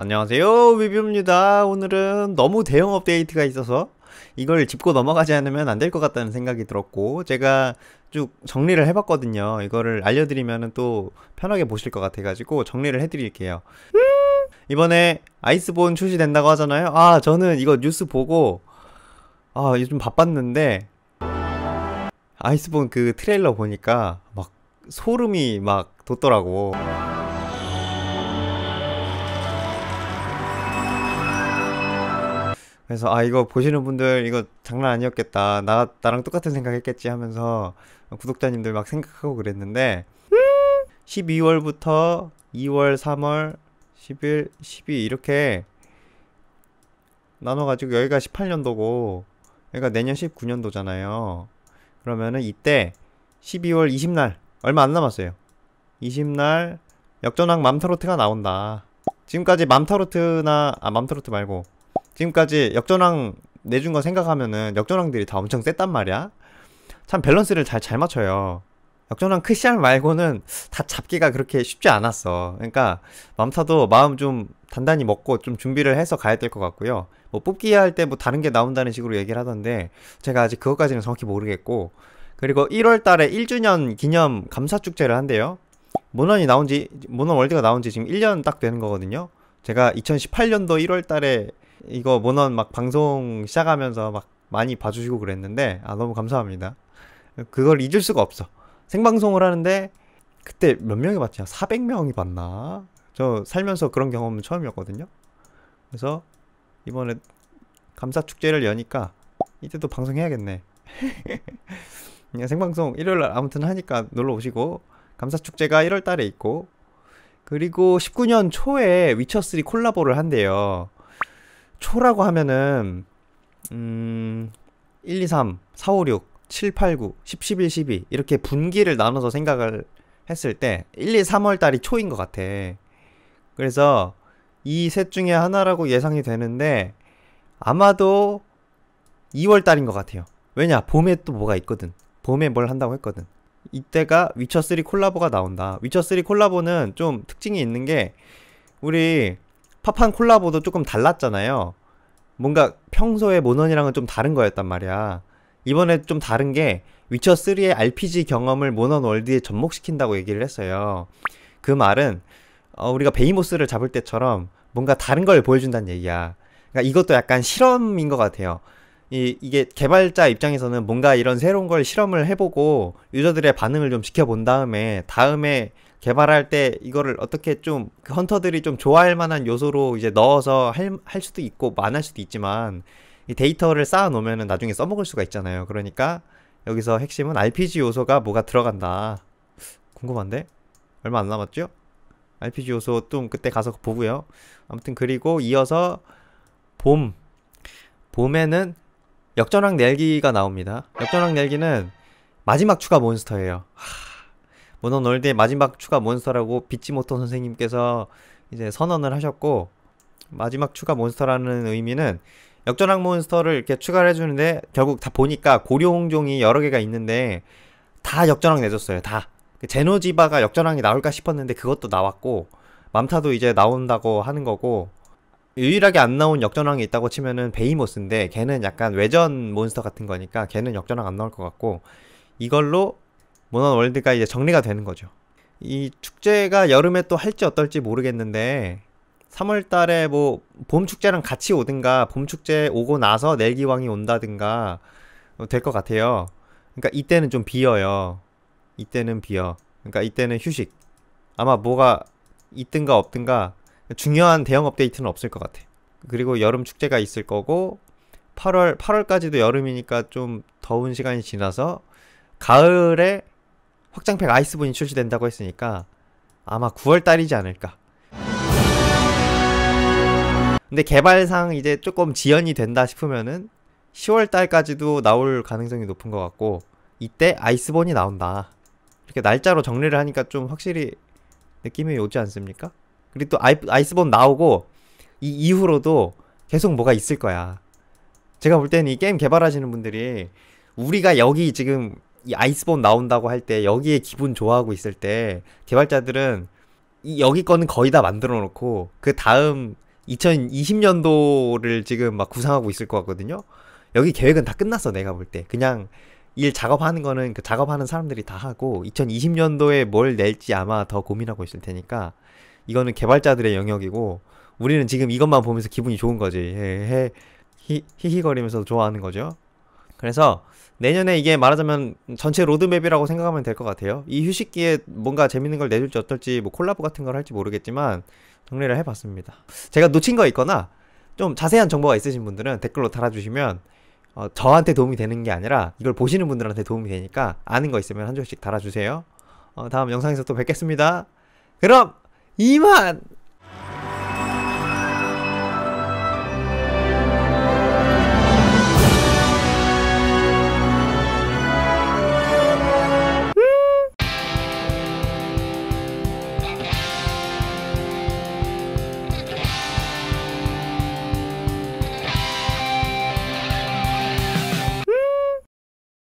안녕하세요 위뷰입니다. 오늘은 너무 대형 업데이트가 있어서 이걸 짚고 넘어가지 않으면 안 될 것 같다는 생각이 들었고 제가 쭉 정리를 해봤거든요. 이거를 알려드리면 또 편하게 보실 것 같아가지고 정리를 해드릴게요. 이번에 아이스본 출시된다고 하잖아요. 아 저는 이거 뉴스 보고 아 요즘 바빴는데 아이스본 그 트레일러 보니까 막 소름이 막 돋더라고 그래서 아 이거 보시는 분들 이거 장난 아니었겠다. 나 나랑 똑같은 생각했겠지 하면서 구독자님들 막 생각하고 그랬는데 12월부터 2월 3월 10일 12 이렇게 나눠가지고 여기가 18년도고 여기가 내년 19년도잖아요. 그러면은 이때 12월 20날 얼마 안 남았어요. 20날 역전왕 맘타로트가 나온다. 지금까지 맘타로트나 아 맘타로트 말고 지금까지 역전왕 내준 거 생각하면은 역전왕들이 다 엄청 셌단 말이야. 참 밸런스를 잘, 잘 맞춰요. 역전왕 크시알 말고는 다 잡기가 그렇게 쉽지 않았어. 그러니까 맘타도 마음 좀 단단히 먹고 좀 준비를 해서 가야 될 것 같고요. 뭐 뽑기 할 때 뭐 다른 게 나온다는 식으로 얘기를 하던데 제가 아직 그것까지는 정확히 모르겠고 그리고 1월 달에 1주년 기념 감사 축제를 한대요. 모넌이 나온 지 모넌 월드가 나온 지 지금 1년 딱 되는 거거든요. 제가 2018년도 1월 달에 이거 모넌 막 방송 시작하면서 막 많이 봐주시고 그랬는데 아 너무 감사합니다. 그걸 잊을 수가 없어. 생방송을 하는데 그때 몇 명이 봤지? 400명이 봤나? 저 살면서 그런 경험은 처음이었거든요. 그래서 이번에 감사 축제를 여니까 이때도 방송해야겠네. 생방송 일요일 날 아무튼 하니까 놀러 오시고 감사 축제가 1월 달에 있고 그리고 19년 초에 위쳐3 콜라보를 한대요. 초라고 하면은 음 1, 2, 3, 4, 5, 6, 7, 8, 9, 10, 11, 12 이렇게 분기를 나눠서 생각을 했을 때 1, 2, 3월 달이 초인 것 같아. 그래서 이 셋 중에 하나라고 예상이 되는데 아마도 2월 달인 것 같아요. 왜냐 봄에 또 뭐가 있거든. 봄에 뭘 한다고 했거든. 이때가 위쳐3 콜라보가 나온다. 위쳐3 콜라보는 좀 특징이 있는 게 우리 파판 콜라보도 조금 달랐잖아요. 뭔가 평소에 모넌이랑은 좀 다른 거였단 말이야. 이번에 좀 다른 게 위쳐 3의 RPG 경험을 모넌 월드에 접목시킨다고 얘기를 했어요. 그 말은 어, 우리가 베이모스를 잡을 때처럼 뭔가 다른 걸 보여준다는 얘기야. 그러니까 이것도 약간 실험인 것 같아요. 이, 이게 개발자 입장에서는 뭔가 이런 새로운 걸 실험을 해보고 유저들의 반응을 좀 지켜본 다음에 다음에 개발할 때 이거를 어떻게 좀 그 헌터들이 좀 좋아할 만한 요소로 이제 넣어서 할, 할 수도 있고 안할 수도 있지만 이 데이터를 쌓아 놓으면 나중에 써먹을 수가 있잖아요. 그러니까 여기서 핵심은 RPG 요소가 뭐가 들어간다. 궁금한데? 얼마 안 남았죠? RPG 요소 좀 그때 가서 보고요. 아무튼 그리고 이어서 봄. 봄에는 역전왕 넬기가 나옵니다. 역전왕 넬기는 마지막 추가 몬스터예요. 하... 모노놀드의 마지막 추가 몬스터라고 비치모토 선생님께서 이제 선언을 하셨고 마지막 추가 몬스터라는 의미는 역전학 몬스터를 이렇게 추가를 해주는데 결국 다 보니까 고려홍종이 여러 개가 있는데 다 역전학 내줬어요 다. 그 제노지바가 역전학이 나올까 싶었는데 그것도 나왔고 맘타도 이제 나온다고 하는 거고 유일하게 안 나온 역전왕이 있다고 치면은 베이모스인데 걔는 약간 외전 몬스터 같은 거니까 걔는 역전왕 안 나올 것 같고 이걸로 모넌 월드가 이제 정리가 되는 거죠. 이 축제가 여름에 또 할지 어떨지 모르겠는데 3월 달에 뭐 봄 축제랑 같이 오든가 봄 축제 오고 나서 넬기왕이 온다든가 될 것 같아요. 그러니까 이때는 좀 비어요. 이때는 비어. 그러니까 이때는 휴식. 아마 뭐가 있든가 없든가 중요한 대형 업데이트는 없을 것 같아. 그리고 여름 축제가 있을 거고 8월 8월까지도 여름이니까 좀 더운 시간이 지나서 가을에 확장팩 아이스본이 출시된다고 했으니까 아마 9월 달이지 않을까. 근데 개발상 이제 조금 지연이 된다 싶으면은 10월 달까지도 나올 가능성이 높은 것 같고 이때 아이스본이 나온다. 이렇게 날짜로 정리를 하니까 좀 확실히 느낌이 오지 않습니까? 그리고 또 아이, 아이스본 나오고 이 이후로도 계속 뭐가 있을 거야. 제가 볼 때는 이 게임 개발하시는 분들이 우리가 여기 지금 이 아이스본 나온다고 할 때 여기에 기분 좋아하고 있을 때 개발자들은 이 여기 거는 거의 다 만들어 놓고 그 다음 2020년도를 지금 막 구상하고 있을 것 같거든요. 여기 계획은 다 끝났어, 내가 볼 때. 그냥 일 작업하는 거는 그 작업하는 사람들이 다 하고 2020년도에 뭘 낼지 아마 더 고민하고 있을 테니까 이거는 개발자들의 영역이고 우리는 지금 이것만 보면서 기분이 좋은 거지. 히, 히히거리면서 좋아하는 거죠. 그래서 내년에 이게 말하자면 전체 로드맵이라고 생각하면 될 것 같아요. 이 휴식기에 뭔가 재밌는 걸 내줄지 어떨지 뭐 콜라보 같은 걸 할지 모르겠지만 정리를 해봤습니다. 제가 놓친 거 있거나 좀 자세한 정보가 있으신 분들은 댓글로 달아주시면 어, 저한테 도움이 되는 게 아니라 이걸 보시는 분들한테 도움이 되니까 아는 거 있으면 한 줄씩 달아주세요. 어, 다음 영상에서 또 뵙겠습니다. 그럼 이만!